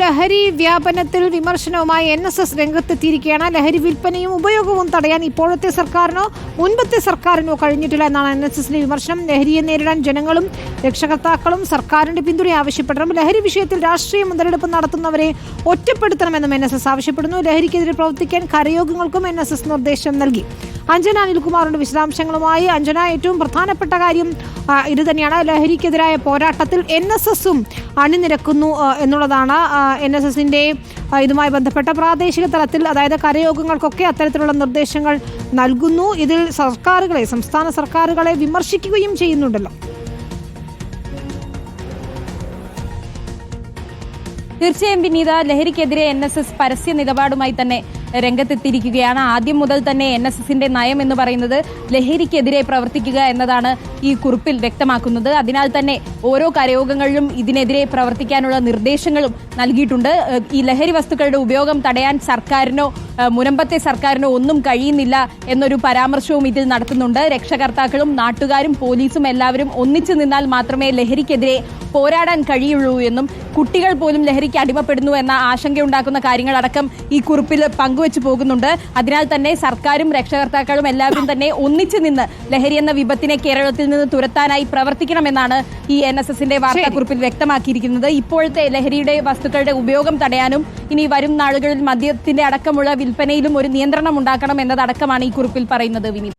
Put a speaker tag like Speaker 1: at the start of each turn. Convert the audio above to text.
Speaker 1: ലഹരി വ്യാപനത്തിൽ വിമർശനവുമായി N S S രംഗത്തെത്തിയിരിക്കുകയാണ്. ലഹരി വിൽപ്പനയും ഉപയോഗവും തടയാൻ ഇപ്പോഴത്തെ സർക്കാരിനോ മുൻപത്തെ സർക്കാരിനോ കഴിഞ്ഞിട്ടില്ല എന്നാണ് എൻ എസ് എസിന്റെ വിമർശനം. ലഹരിയെ നേരിടാൻ ജനങ്ങളും രക്ഷകർത്താക്കളും സർക്കാരിന്റെ പിന്തുണ ആവശ്യപ്പെടണം. ലഹരി വിഷയത്തിൽ രാഷ്ട്രീയ മുതലെടുപ്പ് നടത്തുന്നവരെ ഒറ്റപ്പെടുത്തണമെന്നും എൻ എസ് എസ് ആവശ്യപ്പെടുന്നു. ലഹരിക്കെതിരെ പ്രവർത്തിക്കാൻ കരയോഗങ്ങൾക്കും എൻ എസ് എസ് നിർദ്ദേശം നൽകി. അഞ്ജന അനിൽകുമാറിന്റെ വിശദാംശങ്ങളുമായി അഞ്ജന. ഏറ്റവും പ്രധാനപ്പെട്ട കാര്യം ഇത് തന്നെയാണ് ലഹരിക്കെതിരായ പോരാട്ടത്തിൽ എൻ എസ് എസും അണിനിരക്കുന്നു എന്നുള്ളതാണ് എൻ എസ് എസിന്റെ ഇതുമായി ബന്ധപ്പെട്ട പ്രാദേശിക തലത്തിൽ അതായത് കരയോഗങ്ങൾക്കൊക്കെ അത്തരത്തിലുള്ള നിർദ്ദേശങ്ങൾ നൽകുന്നു. ഇതിൽ സർക്കാരുകളെ സംസ്ഥാന സർക്കാരുകളെ വിമർശിക്കുകയും ചെയ്യുന്നുണ്ടല്ലോ.
Speaker 2: തീർച്ചയായും വിനീത ലഹരിക്കെതിരെ എൻ എസ് എസ് പരസ്യ നിലപാടുമായി തന്നെ രംഗത്തെത്തിയിരിക്കുകയാണ്. ആദ്യം മുതൽ തന്നെ എൻ എസ് എസിന്റെ നയം എന്ന് പറയുന്നത് ലഹരിക്കെതിരെ പ്രവർത്തിക്കുക എന്നതാണ് ഈ കുറിപ്പിൽ വ്യക്തമാക്കുന്നത്. അതിനാൽ തന്നെ ഓരോ കരയോഗങ്ങളിലും ഇതിനെതിരെ പ്രവർത്തിക്കാനുള്ള നിർദ്ദേശങ്ങളും നൽകിയിട്ടുണ്ട്. ഈ ലഹരി വസ്തുക്കളുടെ ഉപയോഗം തടയാൻ സർക്കാരിനോ മുനമ്പത്തെ സർക്കാരിനോ ഒന്നും കഴിയുന്നില്ല എന്നൊരു പരാമർശവും ഇതിൽ നടത്തുന്നുണ്ട്. രക്ഷകർത്താക്കളും നാട്ടുകാരും പോലീസും എല്ലാവരും ഒന്നിച്ചു നിന്നാൽ മാത്രമേ ലഹരിക്കെതിരെ പോരാടാൻ കഴിയുള്ളൂ എന്നും കുട്ടികൾ പോലും ലഹരിക്ക് അടിമപ്പെടുന്നു എന്ന ആശങ്കയുണ്ടാക്കുന്ന കാര്യങ്ങളടക്കം ഈ കുറിപ്പിൽ പങ്കുവച്ചു പോകുന്നുണ്ട്. അതിനാൽ തന്നെ സർക്കാരും രക്ഷകർത്താക്കളും എല്ലാവരും തന്നെ ഒന്നിച്ചു നിന്ന് ലഹരി എന്ന വിപത്തിനെ കേരളത്തിൽ നിന്ന് തുരത്താനായി പ്രവർത്തിക്കണമെന്നാണ് ഈ എൻ എസ് എസിന്റെ വാർത്താക്കുറിപ്പിൽ വ്യക്തമാക്കിയിരിക്കുന്നത്. ഇപ്പോഴത്തെ ലഹരിയുടെ വസ്തുക്കളുടെ ഉപയോഗം തടയാനും ഇനി വരും നാളുകളിൽ മദ്യത്തിന്റെ അടക്കമുള്ള വിൽപ്പനയിലും ഒരു നിയന്ത്രണം ഉണ്ടാക്കണം എന്നതടക്കമാണ് ഈ കുറിപ്പിൽ പറയുന്നത് വിനീത്.